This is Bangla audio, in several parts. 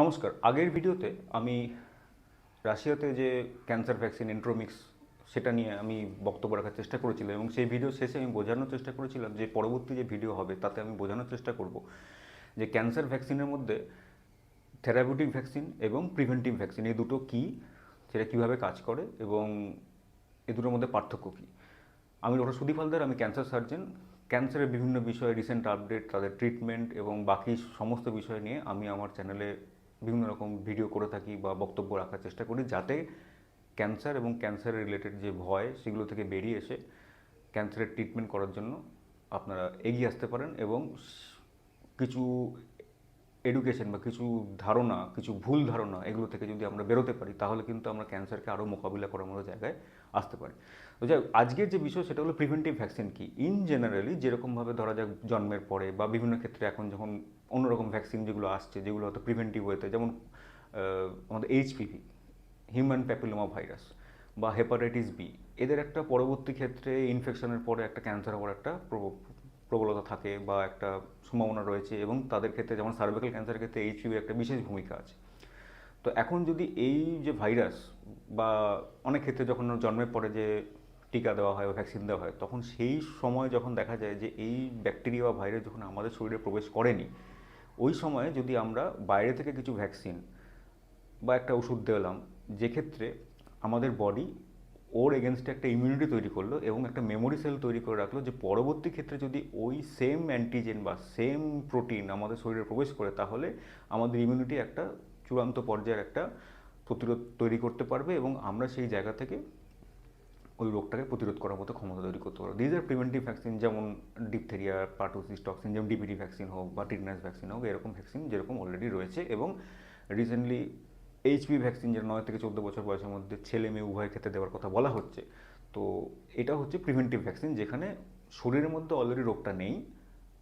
নমস্কার। আগের ভিডিওতে আমি রাশিয়াতে যে ক্যান্সার ভ্যাকসিন এন্ট্রোমিক্স সেটা নিয়ে আমি বক্তব্য রাখার চেষ্টা করেছিলাম এবং সেই ভিডিও শেষে আমি বোঝানোর চেষ্টা করেছিলাম যে পরবর্তী যে ভিডিও হবে তাতে আমি বোঝানোর চেষ্টা করব যে ক্যান্সার ভ্যাকসিনের মধ্যে থেরাপিউটিক ভ্যাকসিন এবং প্রিভেন্টিভ ভ্যাকসিন এই দুটো কী, সেটা কীভাবে কাজ করে এবং এ দুটোর মধ্যে পার্থক্য কী? আমি ডক্টর সুদীপ হালদার, আমি ক্যান্সার সার্জন। ক্যান্সারের বিভিন্ন বিষয়ে রিসেন্ট আপডেট তাদের ট্রিটমেন্ট এবং বাকি সমস্ত বিষয় নিয়ে আমি আমার চ্যানেলে বিভিন্ন রকম ভিডিও করে থাকি বা বক্তব্য রাখার চেষ্টা করি যাতে ক্যান্সার এবং ক্যান্সারের রিলেটেড যে ভয় সেগুলো থেকে বেরিয়ে এসে ক্যান্সারের ট্রিটমেন্ট করার জন্য আপনারা এগিয়ে আসতে পারেন এবং কিছু এডুকেশন বা কিছু ধারণা, কিছু ভুল ধারণা এগুলো থেকে যদি আমরা বেরোতে পারি, তাহলে কিন্তু আমরা ক্যান্সারকে আরও মোকাবিলা করার মতো জায়গায় আসতে পারি। তো যাই আজকের যে বিষয় সেটা হলো প্রিভেন্টিভ ভ্যাকসিন কি? ইন জেনারেলি যেরকমভাবে ধরা যাক জন্মের পরে বা বিভিন্ন ক্ষেত্রে এখন যখন অন্যরকম ভ্যাকসিন যেগুলো আসছে, যেগুলো হয়তো প্রিভেন্টিভ ওয়েতে যেমন আমাদের এইচপিভি হিউম্যান প্যাপিলোমা ভাইরাস বা হেপাটাইটিস বি এদের একটা পরবর্তী ক্ষেত্রে ইনফেকশনের পরে একটা ক্যান্সার হওয়ার একটা প্রবলতা থাকে বা একটা সম্ভাবনা রয়েছে এবং তাদের ক্ষেত্রে যেমন সার্ভিক্যাল ক্যান্সারের ক্ষেত্রে এইচপিভি একটা বিশেষ ভূমিকা আছে। তো এখন যদি এই যে ভাইরাস বা অনেক ক্ষেত্রে যখন জন্মের পরে যে টিকা দেওয়া হয় বা ভ্যাকসিন দেওয়া হয়, তখন সেই সময় যখন দেখা যায় যে এই ব্যাকটেরিয়া বা ভাইরাস যখন আমাদের শরীরে প্রবেশ করেনি, ওই সময়ে যদি আমরা বাইরে থেকে কিছু ভ্যাকসিন বা একটা ওষুধ দিলাম যে ক্ষেত্রে আমাদের বডি ওর এগেনস্টে একটা ইমিউনিটি তৈরি করল এবং একটা মেমোরি সেল তৈরি করে রাখল যে পরবর্তী ক্ষেত্রে যদি ওই সেম অ্যান্টিজেন বা সেম প্রোটিন আমাদের শরীরে প্রবেশ করে, তাহলে আমাদের ইমিউনিটি একটা চূড়ান্ত পর্যায়ের একটা প্রতিরোধ তৈরি করতে পারবে এবং আমরা সেই জায়গা থেকে ওই রোগটাকে প্রতিরোধ করার মতো ক্ষমতা তৈরি করতে পারব। দিজ আর প্রিভেন্টিভ ভ্যাকসিন যেমন ডিপথেরিয়া পার্টোসিস টক্সিন যেমন ডিপিটি ভ্যাকসিন হোক বা টিটনাস ভ্যাকসিন হোক, এরকম ভ্যাকসিন যেরকম অলরেডি রয়েছে এবং রিসেন্টলি এইচপি ভ্যাকসিন যেটা নয় থেকে চোদ্দ বছর বয়সের মধ্যে ছেলে মেয়ে উভয় ক্ষেত্রে দেওয়ার কথা বলা হচ্ছে, তো এটা হচ্ছে প্রিভেন্টিভ ভ্যাকসিন যেখানে শরীরের মধ্যে অলরেডি রোগটা নেই।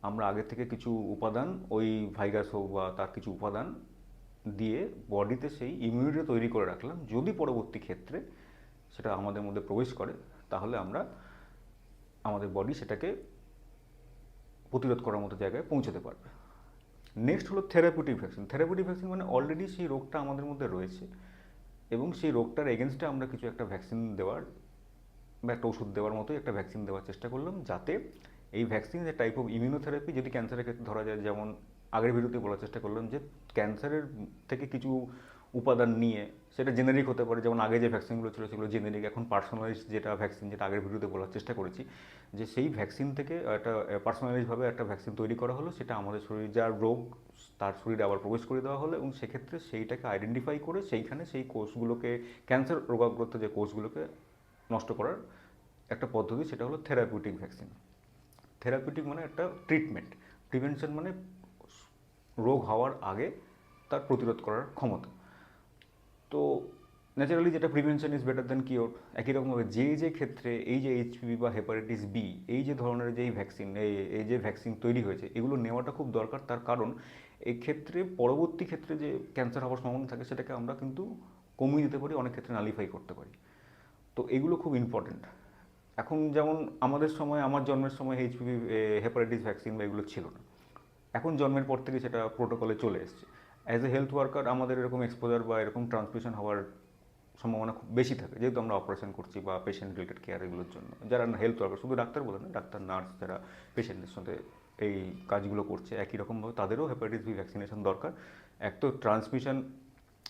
আমরা আগে থেকে কিছু উপাদান, ওই ভাইরাস হোক বা তার কিছু উপাদান দিয়ে বডিতে সেই ইমিউনিটি তৈরি করে রাখলাম। যদি পরবর্তী ক্ষেত্রে সেটা আমাদের মধ্যে প্রবেশ করে, তাহলে আমরা আমাদের বডি সেটাকে প্রতিরোধ করার মতো জায়গায় পৌঁছাতে পারবে। নেক্সট হলো থেরাপিউটিক ভ্যাকসিন থেরাপিউটিক ভ্যাকসিন মানে অলরেডি সেই রোগটা আমাদের মধ্যে রয়েছে এবং সেই রোগটার এগেনস্টে আমরা কিছু একটা ভ্যাকসিন দেওয়ার বা একটা ওষুধ দেওয়ার মতোই একটা ভ্যাকসিন দেওয়ার চেষ্টা করলাম যাতে এই ভ্যাকসিন যে টাইপ অফ ইমিউনোথেরাপি যদি ক্যান্সারের ক্ষেত্রে ধরা যায়, যেমন আগের ভিডিওতে বলার চেষ্টা করলাম যে ক্যান্সারের থেকে কিছু উপাদান নিয়ে সেটা জেনেরিক হতে পারে, যেমন আগে যে ভ্যাকসিনগুলো ছিল সেগুলো জেনেরিক এখন পার্সোনালাইজ যেটা ভ্যাকসিন যেটা আগের ভিডিওতে বলার চেষ্টা করেছি, যে সেই ভ্যাকসিন থেকে একটা পার্সোনালাইজভাবে একটা ভ্যাকসিন তৈরি করা হলো, সেটা আমাদের শরীরে যার রোগ, তার শরীরে আবার প্রবেশ করে দেওয়া হলো এবং সেক্ষেত্রে সেইটাকে আইডেন্টিফাই করে সেইখানে সেই কোষগুলোকে ক্যান্সার রোগাগ্রস্ত যে কোষগুলোকে নষ্ট করার একটা পদ্ধতি, সেটা হলো থেরাপিউটিক ভ্যাকসিন থেরাপিউটিক মানে একটা ট্রিটমেন্ট প্রিভেনশন মানে রোগ হওয়ার আগে তার প্রতিরোধ করার ক্ষমতা। তো ন্যাচারালি যেটা prevention is better than cure একই রকমভাবে যে যে ক্ষেত্রে এই যে এইচপিভি বা হেপাটাইটিস বি এই যে ধরনের যে ভ্যাকসিন এই যে ভ্যাকসিন তৈরি হয়েছে, এগুলো নেওয়াটা খুব দরকার। তার কারণ এই ক্ষেত্রে পরবর্তী ক্ষেত্রে যে ক্যান্সার হওয়ার সম্ভাবনা থাকে, সেটাকে আমরা কিন্তু কমিয়ে দিতে পারি, অনেক ক্ষেত্রে নালিফাই করতে পারি। তো এগুলো খুব ইম্পর্টেন্ট এখন যেমন আমাদের সময়, আমার জন্মের সময় এইচপিভি হেপাটাইটিস ভ্যাকসিন বা এগুলো ছিল না। এখন জন্মের পর থেকে সেটা প্রোটোকলে চলে এসছে। অ্যাজ এ হেলথ ওয়ার্কার আমাদের এরকম এক্সপোজার বা এরকম ট্রান্সমিশন হওয়ার সম্ভাবনা খুব বেশি থাকে, যেহেতু আমরা অপারেশন করছি বা পেশেন্ট রিলেটেড কেয়ার এগুলোর জন্য। যারা হেলথ ওয়ার্কার শুধু ডাক্তার বলে না, ডাক্তার নার্স যারা পেশেন্টের সাথে এই কাজগুলো করছে, একই রকমভাবে তাদেরও হেপাটাইটিস বি ভ্যাকসিনেশন দরকার। এক তো ট্রান্সমিশন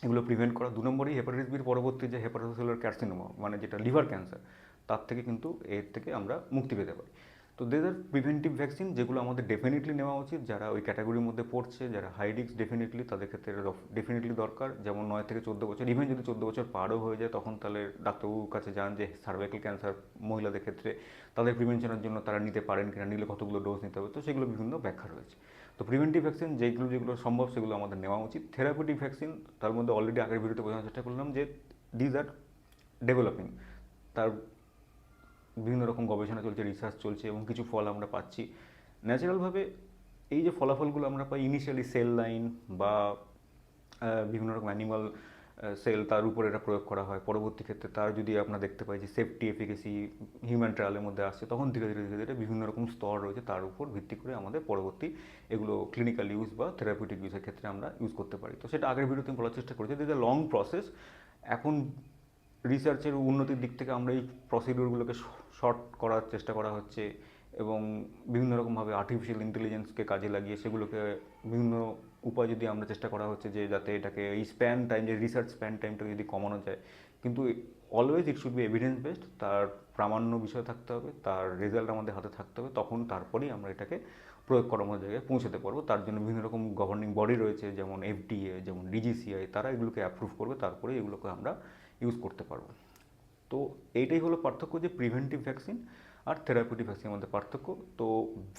এগুলো প্রিভেন্ট করা, দু নম্বরই হেপাটাইটিস বির পরবর্তী যে হেপাটাইটিস ক্যারসিনোমা মানে যেটা লিভার ক্যান্সার তার থেকে কিন্তু এর থেকে আমরা মুক্তি পেতে পারি। তো দের আর প্রিভেন্টিভ ভ্যাকসিন যেগুলো আমাদের ডেফিনেটলি নেওয়া উচিত। যারা ওই ক্যাটাগরির মধ্যে পড়ছে, যারা হাই রিস্ক ডেফিনেটলি তাদের ক্ষেত্রে ডেফিনেটলি দরকার। যেমন নয় থেকে চোদ্দ বছর ইভেন যদি চোদ্দ বছর পারও হয়ে যায়, তখন তাহলে ডাক্তারবাবুর কাছে যান যে সার্ভাইকাল ক্যান্সার মহিলাদের ক্ষেত্রে তাদের প্রিভেনশনের জন্য তারা নিতে পারেন কিনা, নিলে কতগুলো ডোজ নিতে হবে। তো সেগুলো বিভিন্ন ব্যাখ্যা রয়েছে। তো প্রিভেন্টিভ ভ্যাকসিন যেগুলো যেগুলো সম্ভব সেগুলো আমাদের নেওয়া উচিত। থেরাপিউটিক ভ্যাকসিন তার মধ্যে অলরেডি আগের ভিডিওতে বোঝানোর চেষ্টা করলাম যে দিজ আর ডেভেলপিং তার বিভিন্ন রকম গবেষণা চলছে রিসার্চ চলছে এবং কিছু ফল আমরা পাচ্ছি। ন্যাচারালভাবে এই যে ফলাফলগুলো আমরা পাই ইনিশিয়ালি সেল লাইন বা বিভিন্ন রকম অ্যানিমাল সেল তার উপর এটা প্রয়োগ করা হয়। পরবর্তী ক্ষেত্রে তার যদি আমরা দেখতে পাই যে সেফটি এফিকেসি হিউম্যান ট্রায়ালের মধ্যে আসছে, তখন ধীরে ধীরে ধীরে ধীরে বিভিন্ন রকম স্তর রয়েছে তার উপর ভিত্তি করে আমাদের পরবর্তী এগুলো ক্লিনিক্যাল ইউজ বা থেরাপিউটিক ইউজের ক্ষেত্রে আমরা ইউজ করতে পারি। তো সেটা আগের ভিডিওতে বলার চেষ্টা করেছি। দিস এ লং প্রসেস এখন রিসার্চের উন্নতির দিক থেকে আমরা এই প্রসিডিউরগুলোকে শর্ট করার চেষ্টা করা হচ্ছে এবং বিভিন্ন রকমভাবে আর্টিফিশিয়াল ইন্টেলিজেন্সকে কাজে লাগিয়ে সেগুলোকে বিভিন্ন উপায় যদি আমরা চেষ্টা করা হচ্ছে যে যাতে এটাকে এই স্প্যান টাইম যে রিসার্চ স্প্যান টাইমটা যদি কমানো যায়। কিন্তু always it should be evidence based তার প্রামাণ্য বিষয় থাকতে হবে, তার রেজাল্ট আমাদের হাতে থাকতে হবে, তখন তারপরেই আমরা এটাকে প্রয়োগ করার মতো জায়গায় পৌঁছাতে পারব। তার জন্য বিভিন্ন রকম গভর্নিং বডি রয়েছে, যেমন এফডিএ যেমন ডিজিসিআই তারা এগুলোকে অ্যাপ্রুভ করবে তারপরে এগুলোকে আমরা ইউজ করতে পারব। তো এইটাই হলো পার্থক্য যে প্রিভেন্টিভ ভ্যাকসিন আর থেরাপিউটিক ভ্যাকসিনের মধ্যে পার্থক্য। তো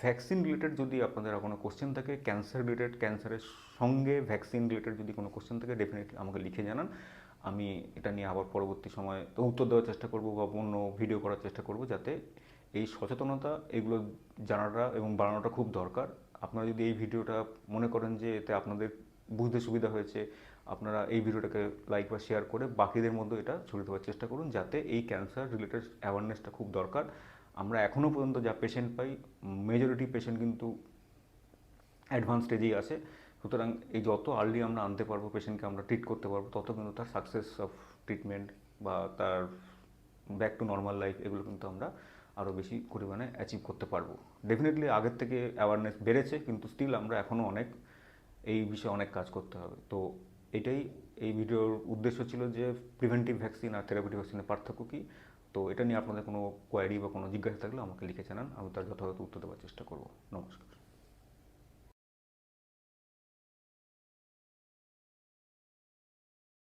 ভ্যাকসিন রিলেটেড যদি আপনাদের কোনো কোশ্চেন থাকে ক্যান্সার রিলেটেড ক্যান্সারের সঙ্গে ভ্যাকসিন রিলেটেড যদি কোনো কোশ্চেন থাকে ডেফিনেটলি আমাকে লিখে জানান। আমি এটা নিয়ে আবার পরবর্তী সময় উত্তর দেওয়ার চেষ্টা করব বা অন্য ভিডিও করার চেষ্টা করব যাতে এই সচেতনতা, এগুলো জানাটা এবং বাড়ানোটা খুব দরকার। আপনারা যদি এই ভিডিওটা মনে করেন যে এতে আপনাদের বুঝতে সুবিধা হয়েছে, আপনারা এই ভিডিওটাকে লাইক বা শেয়ার করে বাকিদের মধ্যে এটা ছড়িয়ে দেওয়ার চেষ্টা করুন যাতে এই ক্যান্সার রিলেটেড অ্যাওয়ারনেসটা খুব দরকার। আমরা এখনও পর্যন্ত যা পেশেন্ট পাই মেজরিটি পেশেন্ট কিন্তু অ্যাডভান্স স্টেজেই আছে। সুতরাং এই যত আর্লি আমরা আনতে পারব পেশেন্টকে আমরা ট্রিট করতে পারব, তত কিন্তু তার সাকসেস অফ ট্রিটমেন্ট বা তার ব্যাক টু নর্মাল লাইফ এগুলো কিন্তু আমরা আরও বেশি পরিমাণে অ্যাচিভ করতে পারব। ডেফিনেটলি আগের থেকে অ্যাওয়ারনেস বেড়েছে, কিন্তু স্টিল আমরা এখনও অনেক এই বিষয়ে অনেক কাজ করতে হবে। তো এটাই এই ভিডিওর উদ্দেশ্য ছিল যে প্রিভেন্টিভ ভ্যাকসিন আর থেরাপিটিভ ভ্যাকসিনের পার্থক্য কী। তো এটা নিয়ে আপনাদের কোনো কোয়ারি বা কোনো জিজ্ঞাসা থাকলে আমাকে লিখে জানান, আমি তার যথাযথ উত্তর দেওয়ার চেষ্টা করব। নমস্কার।